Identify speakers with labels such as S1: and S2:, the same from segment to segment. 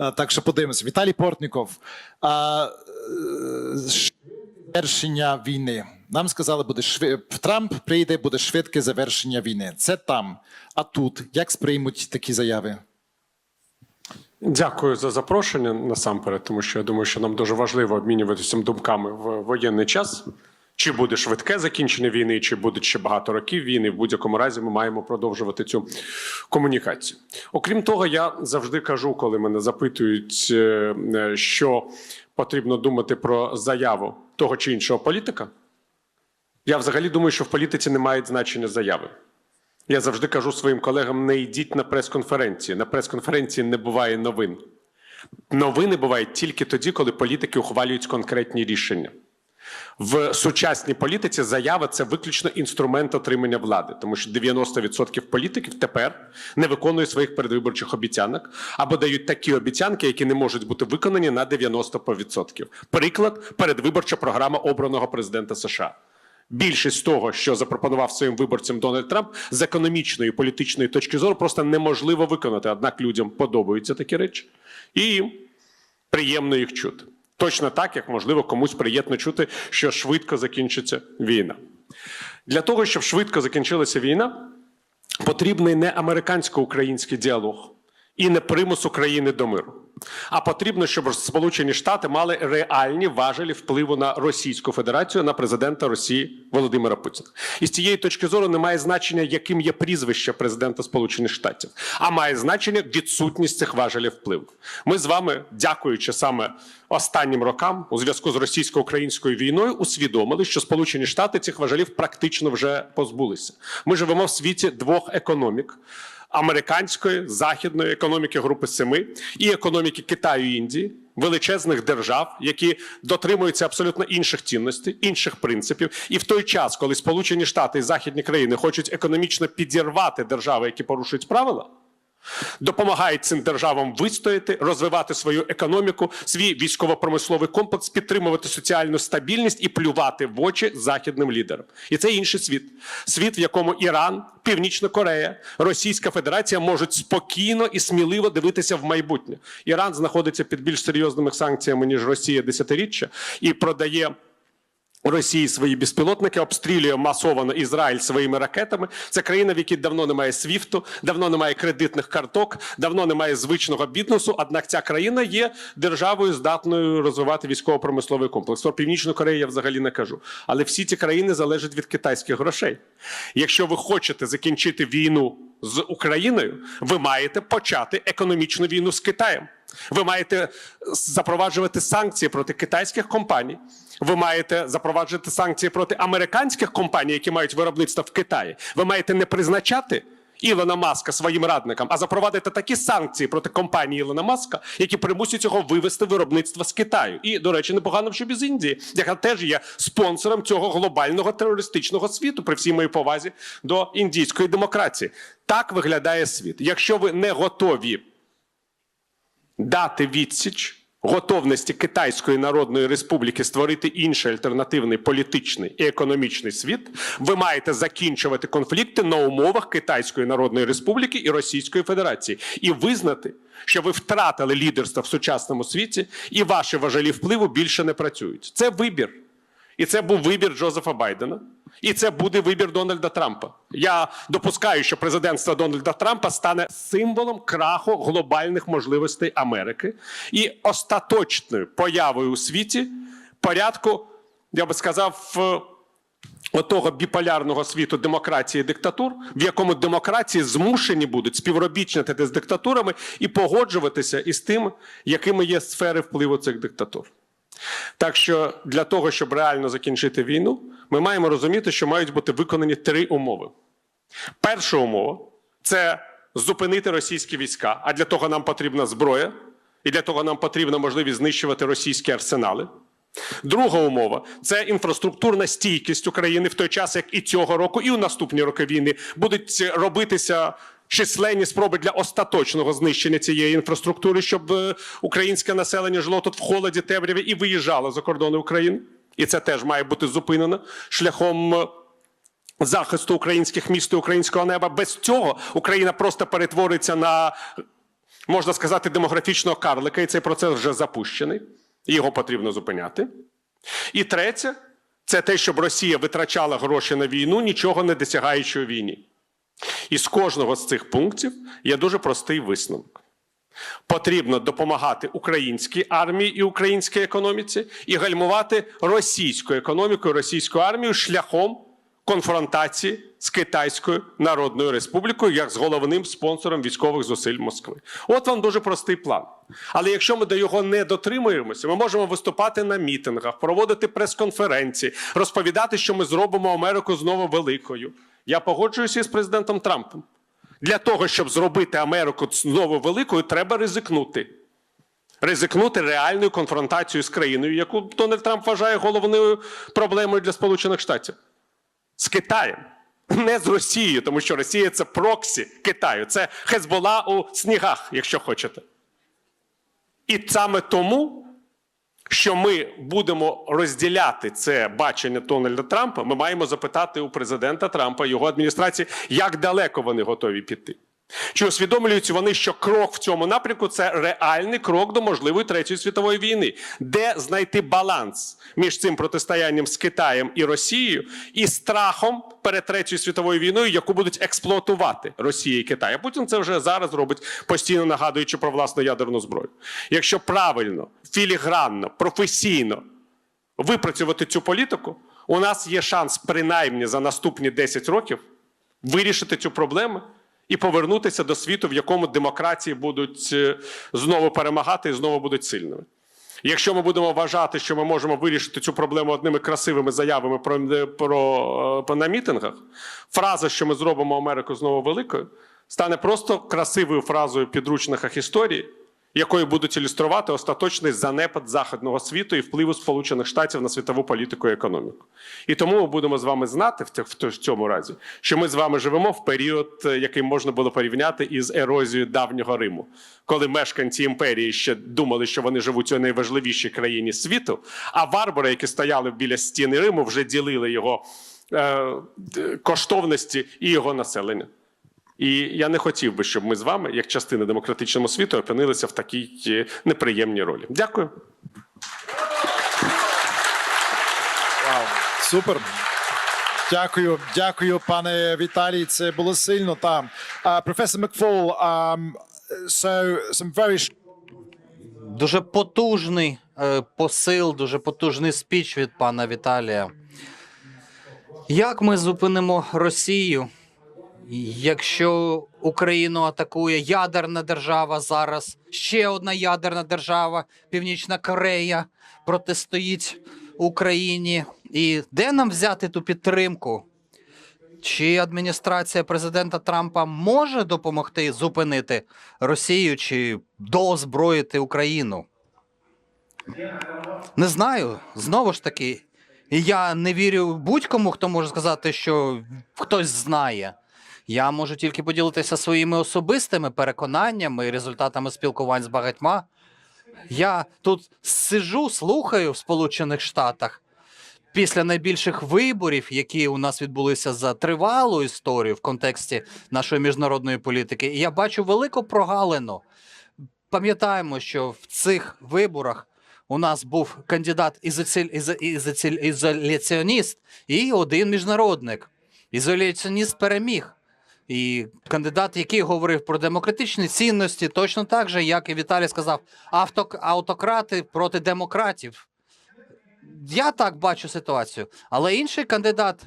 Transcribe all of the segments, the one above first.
S1: Е, Так що подивимося. Віталій Портніков. Е, завершення війни. Нам сказали, буде шви... Трамп прийде, буде швидке завершення війни. Це там. А тут як сприймуть такі заяви?
S2: Дякую за запрошення насамперед, тому що я думаю, що нам дуже важливо обмінюватися думками в воєнний час. Чи буде швидке закінчення війни, чи буде ще багато років війни. В будь-якому разі ми маємо продовжувати цю комунікацію. Окрім того, я завжди кажу, коли мене запитують, е, е, що потрібно думати про заяву того чи іншого політика. Я взагалі думаю, що в політиці не мають значення заяви. Я завжди кажу своїм колегам: не йдіть на прес-конференції. На прес-конференції не буває новин. Новини бувають тільки тоді, коли політики ухвалюють конкретні рішення. В сучасній політиці заява це виключно інструмент отримання влади, тому що 90% політиків тепер не виконують своїх передвиборчих обіцянок або дають такі обіцянки, які не можуть бути виконані на 90%. Приклад передвиборча програма обраного президента США. Більшість того, що запропонував своїм виборцям Дональд Трамп, з економічної політичної точки зору просто неможливо виконати. Однак людям подобаються такі речі, і їм приємно їх чути. Точно так, як можливо комусь приємно чути, що швидко закінчиться війна. Для того, щоб швидко закінчилася війна, потрібний не американсько-український діалог і не примус України до миру. А потрібно, щоб Сполучені Штати мали реальні важелі впливу на Російську Федерацію на президента Росії Володимира Путіна. І з цієї точки зору не має значення, яким є прізвище президента Сполучених Штатів, а має значення відсутність цих важелів впливу. Ми з вами, дякуючи саме останнім рокам, у зв'язку з російсько-українською війною, усвідомили, що Сполучені Штати цих важелів практично вже позбулися. Ми живемо в світі двох економік американської західної економіки Групи Семи і економіки Китаю і Індії, величезних держав, які дотримуються абсолютно інших цінностей, інших принципів. І в той час, коли Сполучені Штати і західні країни хочуть економічно підірвати держави, які порушують правила. Допомагають цим державам вистояти, розвивати свою економіку, свій військово-промисловий комплекс, підтримувати соціальну стабільність і плювати в очі західним лідерам. І це інший світ. Світ, в якому Іран, Північна Корея, Російська Федерація можуть спокійно і сміливо дивитися в майбутнє. Іран знаходиться під більш серйозними санкціями ніж Росія десятиріччя і продає. Росії свої безпілотники обстрілює масово Ізраїль своїми ракетами. Це країна, в якій давно немає свіфту, давно немає кредитних карток, давно немає звичного бізнесу. Однак ця країна є державою, здатною розвивати військово-промисловий комплекс. Про північну Корею я взагалі не кажу. Але всі ці країни залежать від китайських грошей. Якщо ви хочете закінчити війну з Україною, ви маєте почати економічну війну з Китаєм. Ви маєте запроваджувати санкції проти китайських компаній. Ви маєте запроваджувати санкції проти американських компаній, які мають виробництво в Китаї. Ви маєте не призначати Ілона Маска своїм радникам, а запровадити такі санкції проти компанії Ілона Маска, які примусять його вивести виробництво з Китаю. І, до речі, непогано, щоб із Індії, яка теж є спонсором цього глобального терористичного світу, при всій моїй повазі до індійської демократії. Так виглядає світ. Якщо ви не готові дати відсіч готовності Китайської Народної Республіки створити інший альтернативний політичний і економічний світ, ви маєте закінчувати конфлікти на умовах Китайської Народної Республіки і Російської Федерації і визнати, що ви втратили лідерство в сучасному світі, і ваші важелі впливу більше не працюють. Це вибір. І це був вибір Джозефа Байдена, і це буде вибір Дональда Трампа. Я допускаю, що президентство Дональда Трампа стане символом краху глобальних можливостей Америки і остаточною появою у світі порядку, я би сказав, в отого біполярного світу демократії і диктатур, в якому демократії змушені будуть співробітнити з диктатурами і погоджуватися із тим, якими є сфери впливу цих диктатур. Так що для того, щоб реально закінчити війну, ми маємо розуміти, що мають бути виконані три умови. Перша умова це зупинити російські війська, а для того нам потрібна зброя, і для того нам потрібна можливість знищувати російські арсенали. Друга умова це інфраструктурна стійкість України в той час, як і цього року, і у наступні роки війни будуть робитися численні спроби для остаточного знищення цієї інфраструктури, щоб е, українське населення жило тут в холоді, темряві і виїжджало за кордони України. І це теж має бути зупинено шляхом. е, Захисту українських міст і українського неба без цього Україна просто перетвориться на можна сказати, демографічного карлика, і цей процес вже запущений. Його потрібно зупиняти. І третє це те, щоб Росія витрачала гроші на війну, нічого не досягаючи у війні. І з кожного з цих пунктів є дуже простий висновок. Потрібно допомагати українській армії і українській економіці і гальмувати російську економіку і російську армію шляхом конфронтації з Китайською Народною Республікою як з головним спонсором військових зусиль Москви. От вам дуже простий план. Але якщо ми до його не дотримуємося, ми можемо виступати на мітингах, проводити прес-конференції, розповідати, що ми зробимо Америку знову великою. Я погоджуюся із президентом Трампом. Для того, щоб зробити Америку знову великою, треба ризикнути. Ризикнути реальною конфронтацією з країною, яку Дональд Трамп вважає головною проблемою для Сполучених Штатів. З Китаєм. Не з Росією, тому що Росія це проксі Китаю, це Хезбола у снігах, якщо хочете. І саме тому, що ми будемо розділяти це бачення Дональда Трампа, ми маємо запитати у президента Трампа його адміністрації, як далеко вони готові піти. Чи усвідомлюють вони, що крок в цьому напрямку це реальний крок до можливої третьої світової війни, де знайти баланс між цим протистоянням з Китаєм і Росією і страхом перед третьою світовою війною, яку будуть експлуатувати Росія і Китай. Путін це вже зараз робить, постійно нагадуючи про власну ядерну зброю. Якщо правильно, філігранно, професійно випрацювати цю політику, у нас є шанс принаймні за наступні 10 років вирішити цю проблему і повернутися до світу, в якому демократії будуть е, знову перемагати і знову будуть сильними. Якщо ми будемо вважати, що ми можемо вирішити цю проблему одними красивими заявами про, про, про на мітингах, фраза, що ми зробимо Америку знову великою, стане просто красивою фразою в підручниках історії, якою будуть ілюструвати остаточний занепад західного світу і впливу Сполучених Штатів на світову політику і економіку. І тому ми будемо з вами знати в цьому- разі, що ми з вами живемо в період, е, який можна було порівняти із ерозією давнього Риму, коли мешканці імперії ще думали, що вони живуть у найважливішій країні світу, а варвари, які стояли біля стіни Риму, вже ділили його е, коштовності і його населення. І я не хотів би, щоб ми з вами, як частина демократичного світу, опинилися в такій е, неприємній ролі. Дякую.
S1: Вау, супер. Дякую, дякую, пане Віталій. Це було сильно там. Uh, Professor McFall, um, so some very
S3: Дуже потужний е, посил, дуже потужний спіч від пана Віталія. Як ми зупинимо Росію, якщо Україну атакує ядерна держава зараз, ще одна ядерна держава, Північна Корея, протистоїть Україні. І де нам взяти ту підтримку? Чи адміністрація президента Трампа може допомогти зупинити Росію чи доозброїти Україну? Не знаю. Знову ж таки, я не вірю будь-кому, хто може сказати, що хтось знає. Я можу тільки поділитися своїми особистими переконаннями і результатами спілкувань з багатьма. Я тут сижу, слухаю в Сполучених Штатах після найбільших виборів, які у нас відбулися за тривалу історію в контексті нашої міжнародної політики, і я бачу велику прогалину. Пам'ятаємо, що в цих виборах у нас був кандидат ізоляціоніст і один міжнародник. Ізоляціоніст переміг. І кандидат, який говорив про демократичні цінності, точно так же, як і Віталій сказав, авто, автократи проти демократів. Я так бачу ситуацію. Але інший кандидат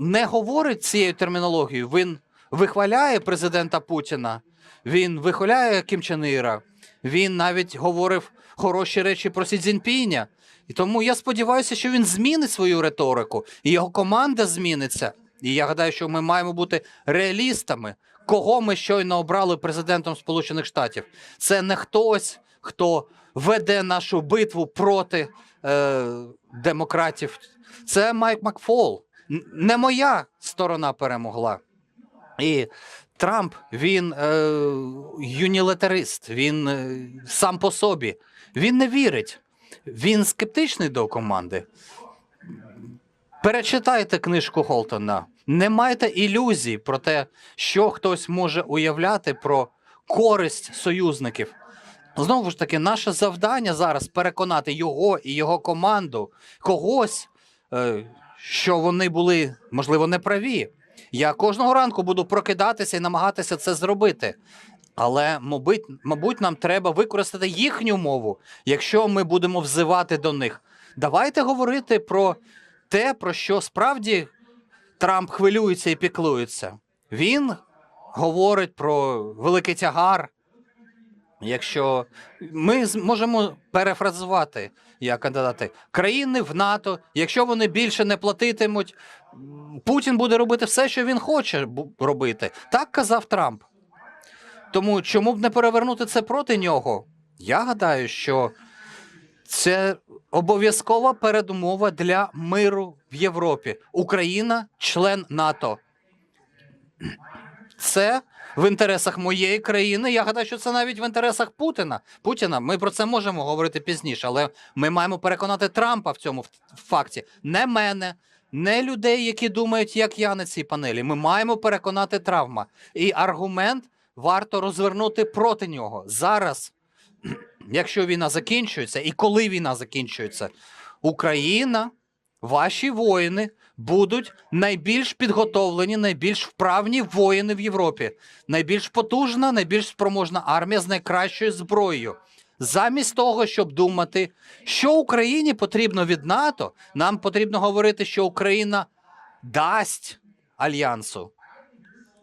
S3: не говорить цією термінологією. Він вихваляє президента Путіна, він вихваляє Кім Чен Іра, він навіть говорив хороші речі про Сі Цзіньпіня. І тому я сподіваюся, що він змінить свою риторику, і його команда зміниться. І я гадаю, що ми маємо бути реалістами. Кого ми щойно обрали президентом Сполучених Штатів? Це не хтось, хто веде нашу битву проти е, демократів. Це Майк Макфол. Не моя сторона перемогла. І Трамп він е, юнілатарист, він е, сам по собі. Він не вірить. Він скептичний до команди. Перечитайте книжку Холтона. Не майте ілюзій про те, що хтось може уявляти про користь союзників. Знову ж таки, наше завдання зараз переконати його і його команду когось, е, що вони були, можливо, неправі. Я кожного ранку буду прокидатися і намагатися це зробити. Але, мабуть, мабуть, нам треба використати їхню мову, якщо ми будемо взивати до них. Давайте говорити про те, про що справді Трамп хвилюється і піклується. Він говорить про великий тягар. Якщо ми можемо перефразувати як кандидати країни в НАТО, якщо вони більше не платитимуть, Путін буде робити все, що він хоче робити. Так казав Трамп. Тому чому б не перевернути це проти нього? Я гадаю, що це обов'язкова передумова для миру в Європі. Україна член НАТО. Це в інтересах моєї країни. Я гадаю, що це навіть в інтересах Путіна. Путіна. Ми про це можемо говорити пізніше, але ми маємо переконати Трампа в цьому факті. Не мене, не людей, які думають, як я на цій панелі. Ми маємо переконати Травма. І аргумент варто розвернути проти нього зараз. Якщо війна закінчується, і коли війна закінчується, Україна, ваші воїни будуть найбільш підготовлені, найбільш вправні воїни в Європі, найбільш потужна, найбільш спроможна армія з найкращою зброєю. Замість того, щоб думати, що Україні потрібно від НАТО, нам потрібно говорити, що Україна дасть альянсу.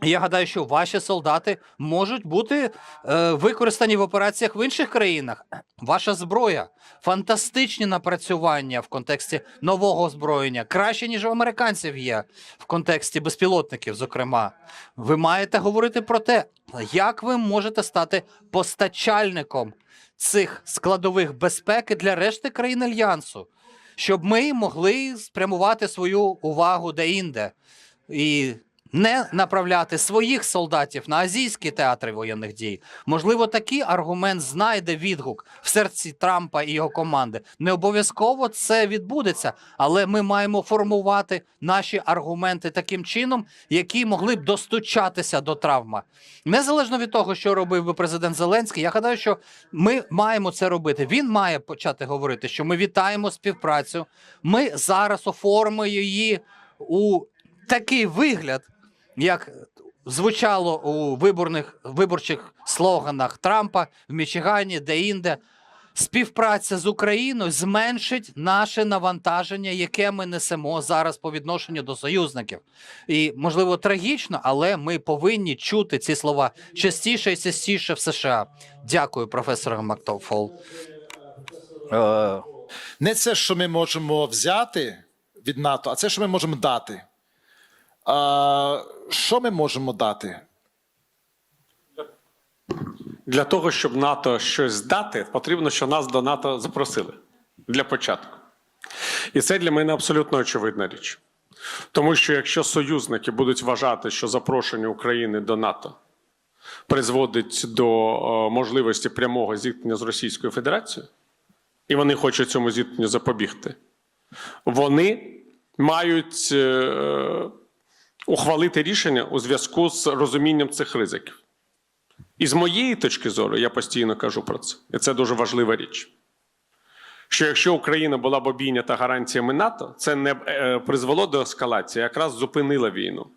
S3: Я гадаю, що ваші солдати можуть бути е, використані в операціях в інших країнах. Ваша зброя, фантастичні напрацювання в контексті нового озброєння, краще ніж у американців є в контексті безпілотників. Зокрема, ви маєте говорити про те, як ви можете стати постачальником цих складових безпеки для решти країн альянсу, щоб ми могли спрямувати свою увагу де-інде і не направляти своїх солдатів на азійські театри воєнних дій. Можливо, такий аргумент знайде відгук в серці Трампа і його команди. Не обов'язково це відбудеться, але ми маємо формувати наші аргументи таким чином, які могли б достучатися до травма. Незалежно від того, що робив би президент Зеленський, я гадаю, що ми маємо це робити. Він має почати говорити, що ми вітаємо співпрацю. Ми зараз оформимо її у такий вигляд, як звучало у виборних виборчих слоганах Трампа в Мічигані, де-інде. Співпраця з Україною зменшить наше навантаження, яке ми несемо зараз по відношенню до союзників. І можливо трагічно, але ми повинні чути ці слова частіше і частіше в США. Дякую, професор Мактофол. Е,
S1: Не це, що ми можемо взяти від НАТО, а це, що ми можемо дати. А, що ми можемо дати?
S2: Для того, щоб НАТО щось дати, потрібно, щоб нас до НАТО запросили для початку. І це для мене абсолютно очевидна річ. Тому що якщо союзники будуть вважати, що запрошення України до НАТО призводить до е, можливості прямого зіткнення з Російською Федерацією, і вони хочуть цьому зіткненню запобігти, вони мають е, ухвалити рішення у зв'язку з розумінням цих ризиків. І з моєї точки зору, я постійно кажу про це, і це дуже важлива річ. Що якщо Україна була б обійнята гарантіями НАТО, це не е, призвело до ескалації, а якраз зупинило війну.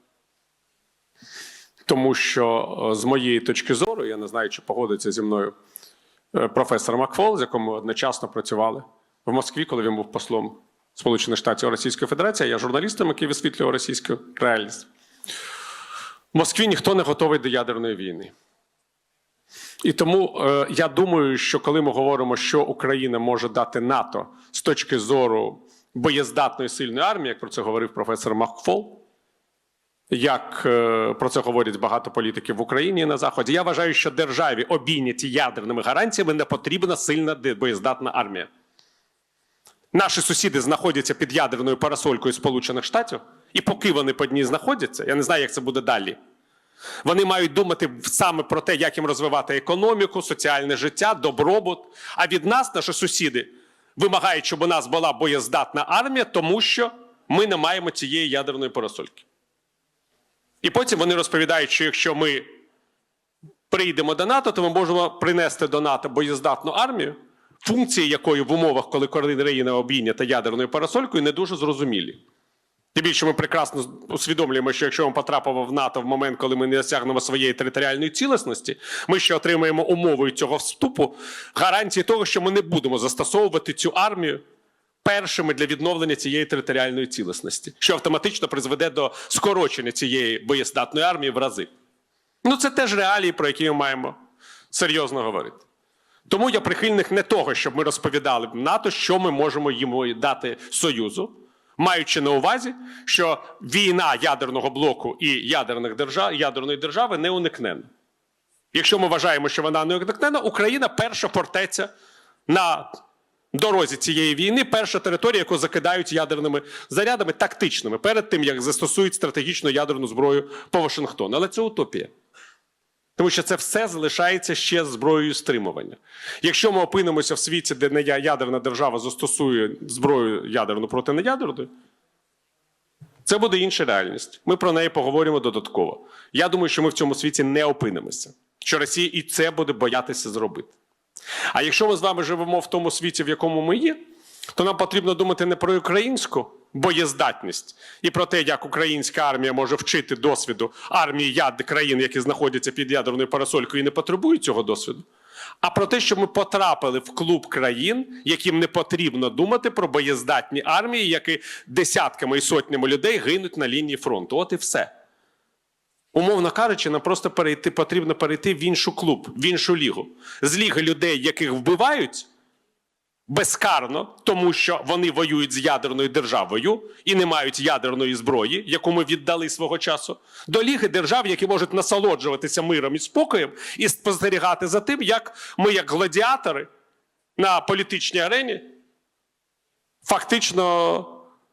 S2: Тому що е, з моєї точки зору, я не знаю, чи погодиться зі мною е, професор Макфол, з яким ми одночасно працювали в Москві, коли він був послом Сполучених Штатів Російської Федерації, а я журналістом, який висвітлював російську реальність. В Москві ніхто не готовий до ядерної війни. І тому е, я думаю, що коли ми говоримо, що Україна може дати НАТО з точки зору боєздатної сильної армії, як про це говорив професор Макфол, як е, про це говорять багато політиків в Україні і на Заході, я вважаю, що державі, обійняті ядерними гарантіями, не потрібна сильна боєздатна армія. Наші сусіди знаходяться під ядерною парасолькою Сполучених Штатів, і поки вони під ній знаходяться, я не знаю, як це буде далі. Вони мають думати саме про те, як їм розвивати економіку, соціальне життя, добробут. А від нас, наші сусіди, вимагають, щоб у нас була боєздатна армія, тому що ми не маємо цієї ядерної парасольки. І потім вони розповідають, що якщо ми прийдемо до НАТО, то ми можемо принести до НАТО боєздатну армію, функції якої в умовах, коли країна обійнята ядерною парасолькою, не дуже зрозумілі. Тим більше ми прекрасно усвідомлюємо, що якщо ми потрапимо в НАТО в момент, коли ми не досягнемо своєї територіальної цілісності, ми ще отримаємо умовою цього вступу гарантії того, що ми не будемо застосовувати цю армію першими для відновлення цієї територіальної цілісності, що автоматично призведе до скорочення цієї боєздатної армії в рази. Ну, це теж реалії, про які ми маємо серйозно говорити. Тому я прихильник не того, щоб ми розповідали НАТО, що ми можемо їм дати Союзу, маючи на увазі, що війна ядерного блоку і ядерних держав, ядерної держави не уникнена. Якщо ми вважаємо, що вона не уникнена, Україна перша фортеця на дорозі цієї війни, перша територія, яку закидають ядерними зарядами тактичними, перед тим як застосують стратегічну ядерну зброю по Вашингтону. Але це утопія. Тому що це все залишається ще зброєю стримування. Якщо ми опинимося в світі, де не ядерна держава застосує зброю ядерну проти неядерної, це буде інша реальність. Ми про неї поговоримо додатково. Я думаю, що ми в цьому світі не опинимося, що Росія і це буде боятися зробити. А якщо ми з вами живемо в тому світі, в якому ми є, то нам потрібно думати не про українську боєздатність і про те, як українська армія може вчити досвіду армії яд країн, які знаходяться під ядерною парасолькою і не потребують цього досвіду. А про те, що ми потрапили в клуб країн, яким не потрібно думати про боєздатні армії, які десятками і сотнями людей гинуть на лінії фронту. От і все. Умовно кажучи, нам просто перейти, потрібно перейти в іншу клуб, в іншу лігу. З ліги людей, яких вбивають безкарно, тому що вони воюють з ядерною державою і не мають ядерної зброї, яку ми віддали свого часу, до ліги держав, які можуть насолоджуватися миром і спокоєм, і спостерігати за тим, як ми, як гладіатори на політичній арені, фактично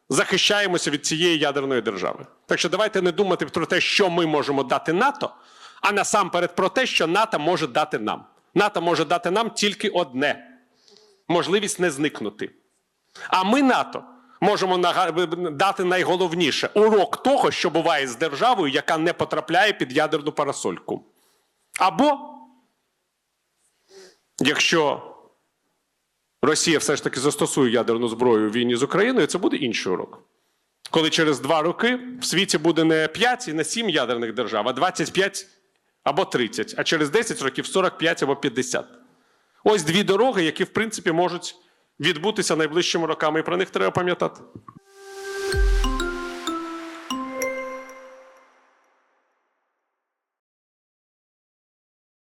S2: захищаємося від цієї ядерної держави. Так що давайте не думати про те, що ми можемо дати НАТО, а насамперед про те, що НАТО може дати нам. НАТО може дати нам тільки одне можливість не зникнути. А ми, НАТО, можемо дати найголовніше урок того, що буває з державою, яка не потрапляє під ядерну парасольку. Або, якщо Росія все ж таки застосує ядерну зброю в війні з Україною, це буде інший урок. Коли через два роки в світі буде не 5 і не 7 ядерних держав, а 25 або 30, а через 10 років 45 або 50. Ось дві дороги, які, в принципі, можуть відбутися найближчими роками, і про них треба пам'ятати.